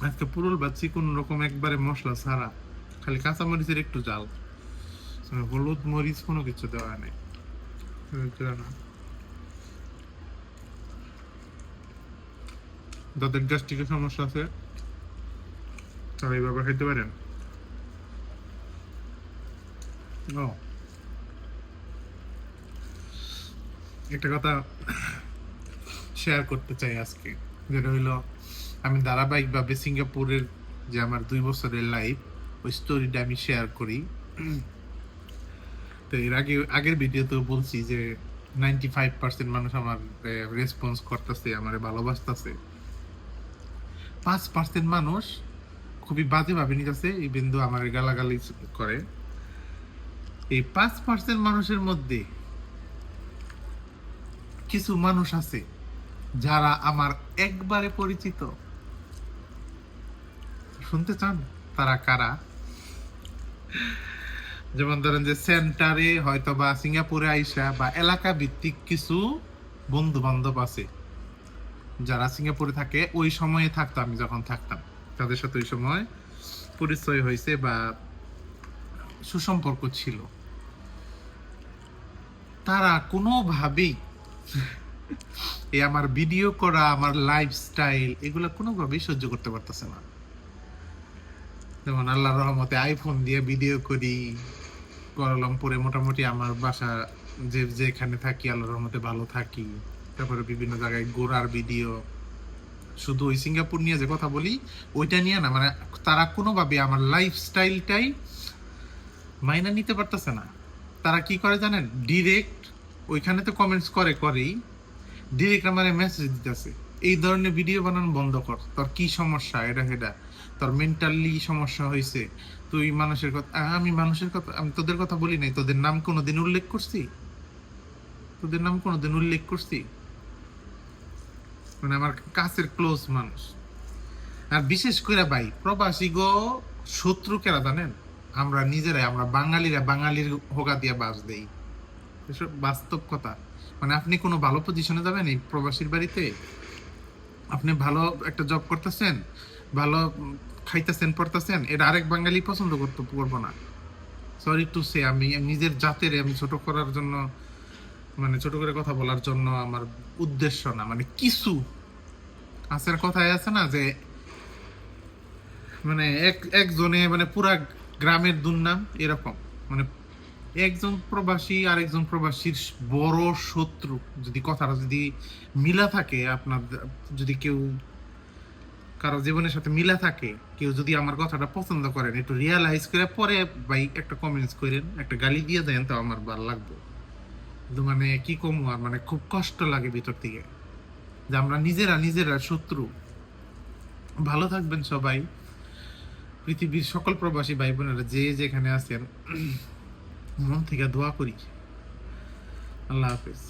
আজকে পুরুল বাচ্চি কোন রকম একবারে মশলা ছাড়া, খালি কাঁচা মরিচের একটু জাল হলুদ মরিচ কোনো কিছু দেওয়া নেই? যাদের গ্যাস্ট্রিকের সমস্যা আছে, তারা এইভাবে খাইতে পারেন। ও। একটা কথা শেয়ার করতে চাই আজকে, যেটা হইল আমি ধারাবাহিকভাবে সিঙ্গাপুরের যে আমার দুই বছরের লাইফ ওই স্টোরিটা আমি শেয়ার করি। তো এর আগে, আগের ভিডিওতেও বলছি যে নাইনটি ফাইভ পার্সেন্ট মানুষ আমার রেসপন্স করতেছে, আমার ভালোবাসতেছে। পাঁচ পার্সেন্ট মানুষ খুবই বাজেভাবে নিতেছে এই বিন্দু আমার গালাগালি করে। এই পাঁচ পার্সেন্ট মানুষের মধ্যে কিছু মানুষ আছে যারা আমার একবারে পরিচিত। শুনতে চান? তারা কারা? যেমন ধরেন যে সেন্টারে হয়তো বা সিঙ্গাপুরে আইসা বা এলাকা ভিত্তিক কিছু বন্ধু বান্ধব আছে, যারা সিঙ্গাপুরে থাকে, ওই সময়ে থাকতো আমি যখন থাকতাম। তাদের সাথে ওই সময় পরিচয় হয়েছে বা সুসম্পর্ক ছিল। তারা কোনোভাবেই এই আমার ভিডিও করা, আমার লাইফস্টাইল এগুলো কোনোভাবেই সহ্য করতে পারতেছে না। যেমন আল্লাহর রহমতে আইফোন দিয়ে ভিডিও করি। কুয়ালালামপুরে মোটামুটি আমার বাসা যে, যেখানে থাকি, আল্লাহর রহমতে ভালো থাকি। তারপরে বিভিন্ন জায়গায় ঘোরার ভিডিও শুধু ওই সিঙ্গাপুর নিয়ে যে কথা বলি, ওইটা নিয়ে না মানে তারা কোনোভাবে আমার লাইফস্টাইলটাই মাইনা নিতে পারতেছে না। তারা কি করে জানেন? ডিরেক্ট ওইখানে তো কমেন্টস করে, করেই। ডিরেক্ট আমার মেসেজ দিতেছে। এই ধরনের ভিডিও বানানো বন্ধ কর। তোর কি সমস্যা? এটা, সেটা। তোর মেন্টালি সমস্যা হয়েছে তুই মানুষের কথা আমি মানুষের কথা আমি তোদের কথা বলি নাই। তোদের নাম কোনোদিন উল্লেখ করছি? তোদের নাম কোনোদিন উল্লেখ করছি? মানে আমার কাছের ক্লোজ মানুষ। আর বিশেষ করে ভাই, প্রবাসী গো, শত্রু কেরা জানেন? আমরা নিজেরাই, আমরা বাঙালিরা বাঙালির হোগা দিয়ে বাস দেই। এসব বাস্তব কথা। মানে আপনি কোনো ভালো পজিশনে যাবেন এই প্রবাসীর বাড়িতে? আপনি ভালো একটা জব করতেছেন, ভালো খাইতেছেন, পড়তেছেন, এটা আরেক বাঙালি পছন্দ করতে করব না। সরি টু সে আমি নিজের জাতের আমি ছোট করার জন্য মানে ছোট করে কথা বলার জন্য আমার উদ্দেশ্য না মানে কিছু। আছের কথায় আছে না যে মানে এক, একজনে মানে পুরা গ্রামের দুর্নাম এরকম মানে একজন প্রবাসী আর একজন প্রবাসীর বড় শত্রু, যদি কথাটা যদি মিলা থাকে, আপনার যদি কেউ কারও জীবনের সাথে মিলা থাকে, কেউ যদি আমার কথাটা পছন্দ করেন, একটু রিয়ালাইজ করে পরে ভাই একটা কমেন্টস করেন, একটা গালি দিয়ে দেন তো আমার ভালো লাগবে। কিন্তু মানে কি কমু আর মানে খুব কষ্ট লাগে ভিতর থেকে। যে আমরা নিজেরা নিজেরা শত্রু। ভালো থাকবেন সবাই। পৃথিবীর সকল প্রবাসী ভাই বোনেরা যে যেখানে আছেন মন থেকে দোয়া করি আল্লাহ হাফেজ